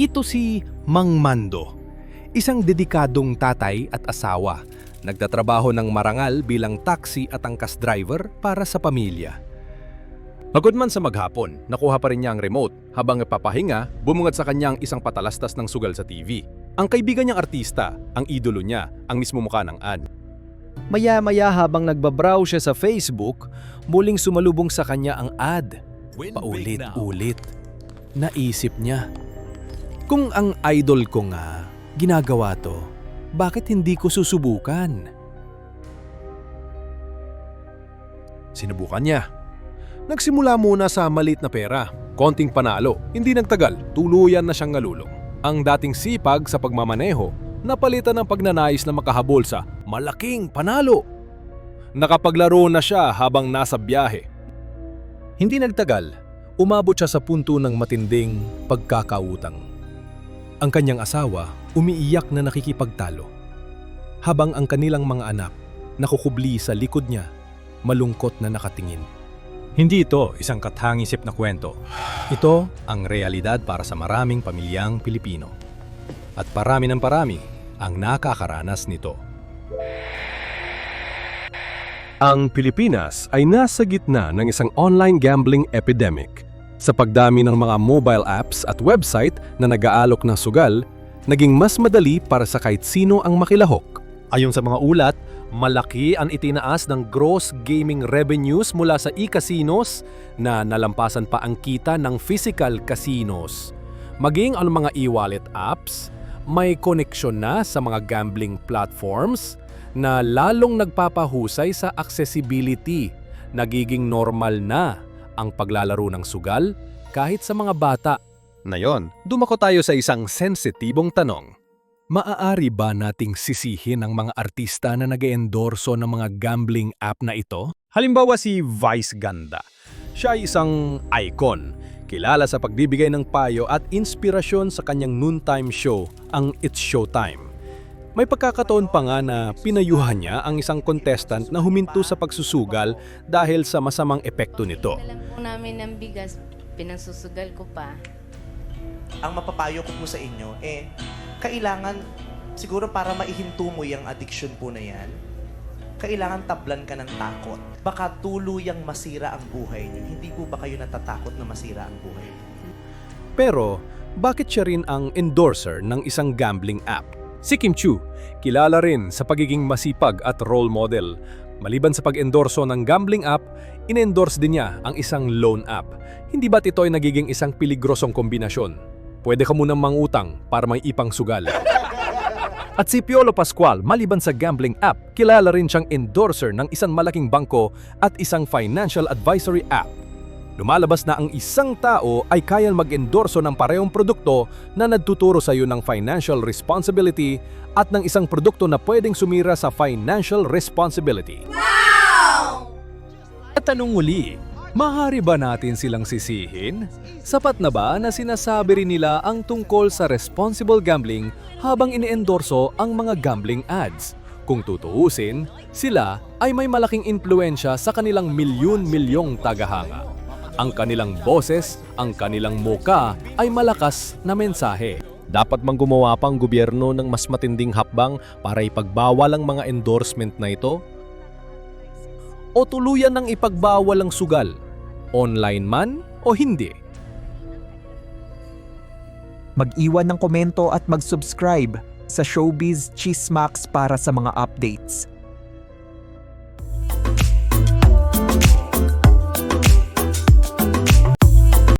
Ito si Mang Mando, isang dedikadong tatay at asawa. Nagtatrabaho ng marangal bilang taxi at angkas driver para sa pamilya. Pagod man sa maghapon, nakuha pa rin niya ang remote. Habang napapahinga, bumungad sa kanya ang isang patalastas ng sugal sa TV. Ang kaibigan niyang artista, ang idolo niya, ang mismo mukha ng Ann. Maya-maya habang nagbabrowse siya sa Facebook, muling sumalubong sa kanya ang ad. Paulit-ulit. Naisip niya, kung ang idol ko nga ginagawa to, bakit hindi ko susubukan? Sinubukan niya. Nagsimula muna sa malit na pera, konting panalo, hindi nagtagal, tuluyan na siyang nalulong. Ang dating sipag sa pagmamaneho, napalitan ng pagnanais na makahabol sa malaking panalo. Nakapaglaro na siya habang nasa biyahe. Hindi nagtagal, umabot siya sa punto ng matinding pagkakautang. Ang kanyang asawa umiiyak na nakikipagtalo. Habang ang kanilang mga anak nakukubli sa likod niya, malungkot na nakatingin. Hindi ito isang kathangisip na kwento. Ito ang realidad para sa maraming pamilyang Pilipino. At parami ng parami ang nakakaranas nito. Ang Pilipinas ay nasa gitna ng isang online gambling epidemic. Sa pagdami ng mga mobile apps at website na nag-aalok ng sugal, naging mas madali para sa kahit sino ang makilahok. Ayon sa mga ulat, malaki ang itinaas ng gross gaming revenues mula sa e-casinos na nalampasan pa ang kita ng physical casinos. Maging ang mga e-wallet apps, may koneksyon na sa mga gambling platforms na lalong nagpapahusay sa accessibility. Nagiging normal na ang paglalaro ng sugal kahit sa mga bata. Ngayon, dumako tayo sa isang sensitibong tanong. Maaari ba nating sisihin ang mga artista na nag endorso ng mga gambling app na ito? Halimbawa si Vice Ganda. Siya ay isang icon, kilala sa pagbibigay ng payo at inspirasyon sa kanyang noontime show, ang It's Showtime. May pagkakataon pa nga na pinayuhan niya ang isang contestant na huminto sa pagsusugal dahil sa masamang epekto nito. Namin ng bigas, pinasusugal ko pa. ang mapapayo ko po sa inyo, eh, kailangan, siguro para maihinto mo yung addiction po na yan, kailangan tablan ka ng takot. Baka tuluyang masira ang buhay niyo. Hindi po ba kayo natatakot na masira ang buhay niyo? Pero, bakit siya rin ang endorser ng isang gambling app? Si Kim Chu, kilala rin sa pagiging masipag at role model. Maliban sa pag-endorso ng gambling app, in-endorse din niya ang isang loan app. Hindi ba't ito ay nagiging isang peligrosong kombinasyon? Pwede ka munang mangutang para may ipang sugal. At si Piolo Pascual, maliban sa gambling app, kilala rin siyang endorser ng isang malaking bangko at isang financial advisory app. Lumalabas na ang isang tao ay kayang mag-endorso ng parehong produkto na nagtuturo sa iyo ng financial responsibility at ng isang produkto na pwedeng sumira sa financial responsibility. At tanong muli, mahari ba natin silang sisihin? Sapat na ba na sinasabi rin nila ang tungkol sa responsible gambling habang iniendorso ang mga gambling ads? Kung tutuusin, sila ay may malaking impluensya sa kanilang milyon-milyong tagahanga. Ang kanilang boses, ang kanilang muka ay malakas na mensahe. Dapat mang gumawa pang gobyerno ng mas matinding hakbang para ipagbawal ang mga endorsement na ito? O tuluyan ng ipagbawal ang sugal? Online man o hindi? Mag-iwan ng komento at mag-subscribe sa Showbiz Chismax para sa mga updates.